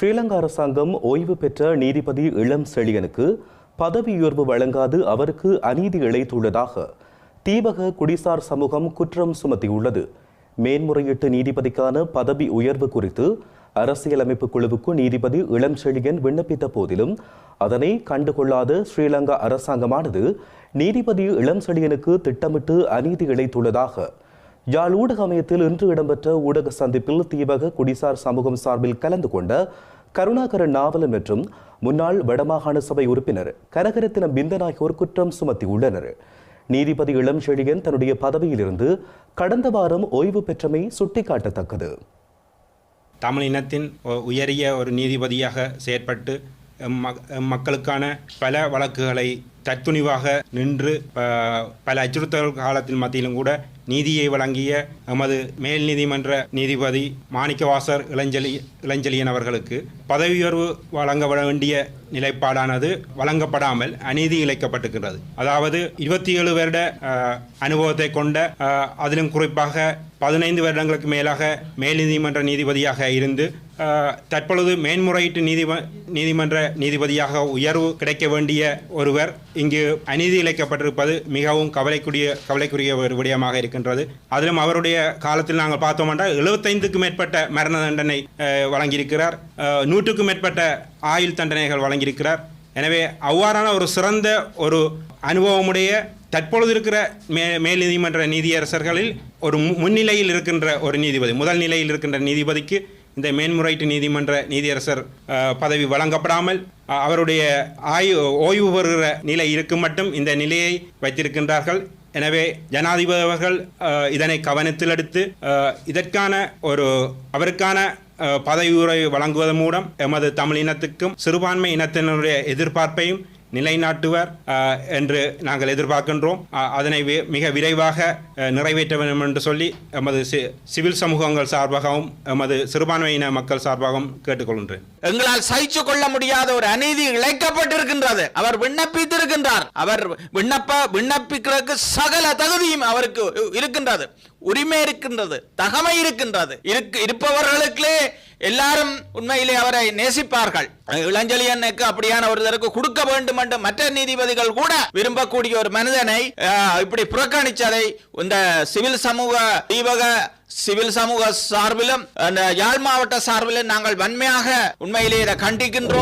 ஸ்ரீலங்கா அரசாங்கம் ஓய்வு பெற்ற நீதிபதி இளம் செழியனுக்கு பதவி உயர்வு வழங்காது அவருக்கு அநீதி இழைத்துள்ளதாக தீபக குடிசார் சமூகம் குற்றம் சுமத்தியுள்ளது. மேன்முறையீட்டு நீதிபதிக்கான பதவி உயர்வு குறித்து அரசியலமைப்பு குழுவுக்கு நீதிபதி இளம் செழியன் விண்ணப்பித்த போதிலும் அதனை கண்டுகொள்ளாத ஸ்ரீலங்கா அரசாங்கமானது நீதிபதி இளம் செழியனுக்கு திட்டமிட்டு அநீதி இழைத்துள்ளதாக யாழ் ஊடக அமையத்தில் இன்று இடம்பெற்ற ஊடக சந்திப்பில் தீபக குடிசார் சமூகம் சார்பில் கலந்து கொண்ட கருணாகரன் நாவலன் மற்றும் முன்னாள் வடமாகாண சபை உறுப்பினர் கனகரத்தினம் பிந்தநாயகோர் குற்றம் சுமத்தியுள்ளனர். நீதிபதி இளம் செழியன் தன்னுடைய பதவியிலிருந்து கடந்த வாரம் ஓய்வு பெற்றமை சுட்டிக்காட்டத்தக்கது. தமிழ் இனத்தின் உயரிய ஒரு நீதிபதியாக செயற்பட்டு மக்களுக்கான பல வழக்குகளை தத்துணிவாக நின்று ப- பல அச்சுறுத்தல் காலத்தின் மத்தியிலும் கூட நீதியை வழங்கிய எமது மேல் நீதிமன்ற நீதிபதி மாணிக்கவாசர் இளஞ்சலி இளஞ்சலியன் அவர்களுக்கு பதவி உயர்வு வழங்க வேண்டிய நிலைப்பாடானது வழங்கப்படாமல் அநீதி இழைக்கப்பட்டிருக்கிறது. அதாவது இருபத்தி ஏழு வருட அனுபவத்தை கொண்ட அதிலும் குறிப்பாக பதினைந்து வருடங்களுக்கு மேலாக மேல் நீதிமன்ற நீதிபதியாக இருந்து தற்பொழுது மேன்முறையீட்டு நீதிம நீதிமன்ற நீதிபதியாக உயர்வு கிடைக்க வேண்டிய ஒருவர் இங்கு அநீதி இழைக்கப்பட்டிருப்பது மிகவும் கவலைக்குரிய கவலைக்குரிய ஒரு விடயமாக இருக்கின்றது. அதிலும் அவருடைய காலத்தில் நாங்கள் பார்த்தோம் என்றால் எழுபத்தைந்துக்கும் மேற்பட்ட மரண தண்டனை வழங்கியிருக்கிறார். நூற்றுக்கும் மேற்பட்ட ஆயுள் தண்டனைகள் வழங்கியிருக்கிறார். எனவே அவ்வாறான ஒரு சிறந்த ஒரு அனுபவமுடைய தற்பொழுது இருக்கிற மே மேல் நீதிமன்ற நீதியரசர்களில் ஒரு முன்னிலையில் இருக்கின்ற ஒரு நீதிபதி முதல் நிலையில் இருக்கின்ற நீதிபதிக்கு இந்த மேன்முறையீட்டு நீதிமன்ற நீதியரசர் பதவி வழங்கப்படாமல் அவருடைய ஆயு ஓய்வு பெறுகிற நிலை இருக்கும் மட்டும் இந்த நிலையை வைத்திருக்கின்றார்கள். எனவே ஜனாதிபதி அவர்கள் இதனை கவனத்தில் எடுத்து இதற்கான ஒரு அவருக்கான பதவி உரை வழங்குவதன் மூலம் எமது தமிழ் இனத்துக்கும் சிறுபான்மை இனத்தினருடைய எதிர்பார்ப்பையும் நிலைநாட்டுவர் என்று நாங்கள் எதிர்பார்க்கின்றோம். அதனை வி- மிக விரைவாக நிறைவேற்ற வேண்டும் என்று சொல்லி எமது சிவில் சமூகங்கள் சார்பாகவும் எமது சிறுபான்மையின மக்கள் சார்பாகவும் கேட்டுக்கொள்கின்றேன். எங்களால் சகிச்சு கொள்ள முடியாத ஒரு அநீதி இழைக்கப்பட்டிருக்கின்றது. அவர் விண்ணப்பித்திருக்கின்றார். அவர் விண்ணப்ப விண்ணப்பிக்கிறதுக்கு சகல தகுதியும் அவருக்கு இருக்கின்றது. உரிமை இருக்கின்றது. தகமை இருக்கின்றது. இருக்கு இருப்பவர்களுக்கே எல்லாரும் உண்மையிலே அவரை நேசிப்பார்கள். இளஞ்சலியனுக்கு அப்படியான ஒருத்தருக்கு கொடுக்க வேண்டும் என்று மற்ற நீதிபதிகள் கூட விரும்பக்கூடிய ஒரு மனிதனை இப்படி புறக்கணிச்சதை இந்த சிவில் சமூக தீபக சிவில் சமூக சார்பிலும் அந்த யாழ் மாவட்ட சார்பிலும் நாங்கள் வன்மையாக உண்மையிலே இதை கண்டிக்கின்றோம்.